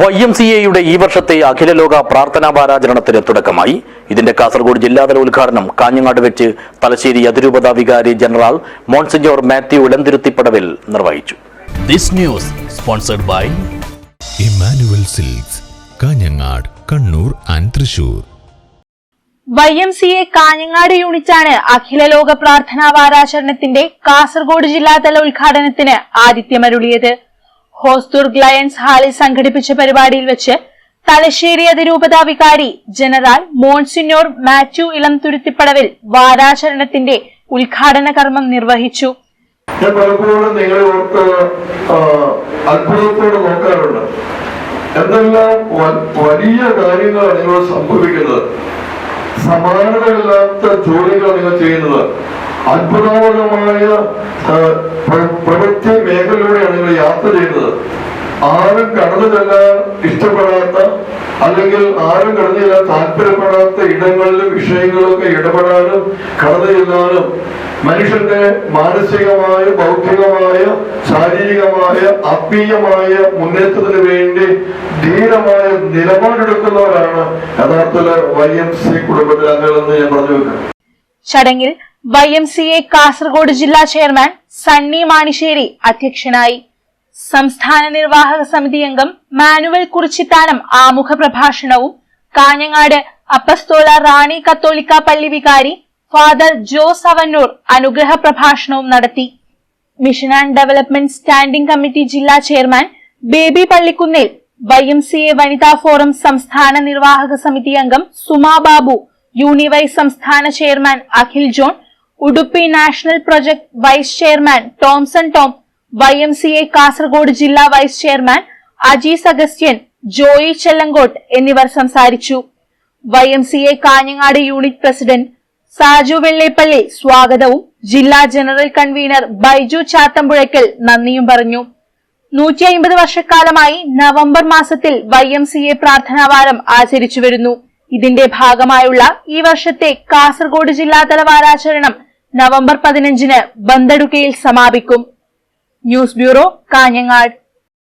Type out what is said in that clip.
Y M C എയുടെ ഈ വർഷത്തെ അഖില ലോക പ്രാർത്ഥനാ വാരാചരണത്തിന് തുടക്കമായി. ഇതിന്റെ കാസർഗോഡ് ജില്ലാതല ഉദ്ഘാടനം കാഞ്ഞങ്ങാട് വെച്ച് തലശ്ശേരി അതിരൂപത വികാരി ജനറൽ മോൺസിഞ്ഞോർ മാത്യു ഇളന്തിരുത്തിപ്പടവിൽ നിർവഹിച്ചു. This news sponsored by Emmanuel silks Kanhangad Kannur and Thrissur Y M C A Kanhangad യൂണിറ്റാണ് അഖില ലോക പ്രാർത്ഥനാ വാരാചരണത്തിന്റെ കാസർഗോഡ് ജില്ലാതല ഉദ്ഘാടനത്തിന് ആതിഥ്യമരുളിയത്. ഹോസ്ദുർഗ് ലയൺസ് ഹാളിൽ സംഘടിപ്പിച്ച പരിപാടിയിൽ വെച്ച് തലശ്ശേരി അതിരൂപത വികാരി ജനറൽ മോൺസിനോർ മാത്യു ഇളം തുരുത്തിപ്പടവിൽ വാരാചരണത്തിന്റെ ഉദ്ഘാടന കർമ്മം നിർവഹിച്ചു. ഞാൻ പലപ്പോഴും നിങ്ങളെ ഓർത്ത് അത്ഭുതത്തോടെ നോക്കാറുണ്ട്. എന്തെല്ലാം വലിയ കാര്യങ്ങളാണ് നിങ്ങൾ സംഭവിക്കുന്നത്? സമാനതയില്ലാത്ത ജോലികൾ നിങ്ങൾ ചെയ്യുന്നത്. അത്ഭുതകരമായ പ്രവൃത്തി മേഖലയിലൂടെയാണ് നിങ്ങൾ യാത്ര ചെയ്തത്. ആരും കടന്നു ചെല്ലാൻ ഇഷ്ടപ്പെടാത്ത അല്ലെങ്കിൽ ആരും കടന്നു ചെല്ലാൻ താല്പര്യപ്പെടാത്ത ഇടങ്ങളിലും വിഷയങ്ങളിലൊക്കെ ഇടപെടാനും കടന്നു ചെല്ലാനും മനുഷ്യന്റെ മാനസികമായ ബൗദ്ധികമായ ശാരീരികമായ ആത്മീയമായ മുന്നേറ്റത്തിന് വേണ്ടി ധീരമായ നിലപാടെടുക്കുന്നവരാണ് യഥാർത്ഥത്തിൽ വൈ എം സി കുടുംബത്തിലെ അംഗങ്ങളെന്ന് ഞാൻ പറഞ്ഞു വെക്കാം. ചടങ്ങിൽ Y M C A Kasaragod ജില്ലാ ചെയർമാൻ സണ്ണി മാണിശ്ശേരി അധ്യക്ഷനായി. സംസ്ഥാന നിർവാഹക സമിതി അംഗം മാനുവൽ കുറിച്ചിത്താനം ആമുഖ പ്രഭാഷണവും കാഞ്ഞങ്ങാട് അപ്പസ്തോല റാണി കത്തോലിക്ക പള്ളി വികാരി ഫാദർ ജോസ് അവന്നൂർ അനുഗ്രഹ പ്രഭാഷണവും നടത്തി. Mission and development standing committee ജില്ലാ chairman Baby Pallikunnel Y M C A വനിതാ ഫോറം സംസ്ഥാന നിർവാഹക സമിതി അംഗം സുമാ ബാബു യൂണിവൈ സംസ്ഥാന chairman Akhil John Udupi national project vice chairman Tomson Tom Y M C A Kasaragod ജില്ലാ വൈസ് ചെയർമാൻ അജീസ് അഗസ്റ്റ്യൻ ജോയി ചെല്ലങ്കോട്ട് എന്നിവർ സംസാരിച്ചു. Y M C A Kanhangad unit president Saju Vellepally സ്വാഗതവും ജില്ലാ ജനറൽ കൺവീനർ ബൈജു ചാത്തമ്പുഴയ്ക്കൽ നന്ദിയും പറഞ്ഞു. നൂറ്റി അമ്പത് വർഷക്കാലമായി നവംബർ മാസത്തിൽ വൈ എം സി എ പ്രാർത്ഥനാവാരം ആചരിച്ചു വരുന്നു. ഇതിന്റെ ഭാഗമായുള്ള ഈ വർഷത്തെ കാസർഗോഡ് ജില്ലാതല വാരാചരണം നവംബർ പതിനഞ്ചിന് ബന്തടുക്കയിൽ സമാപിക്കും. News bureau Kanhangad.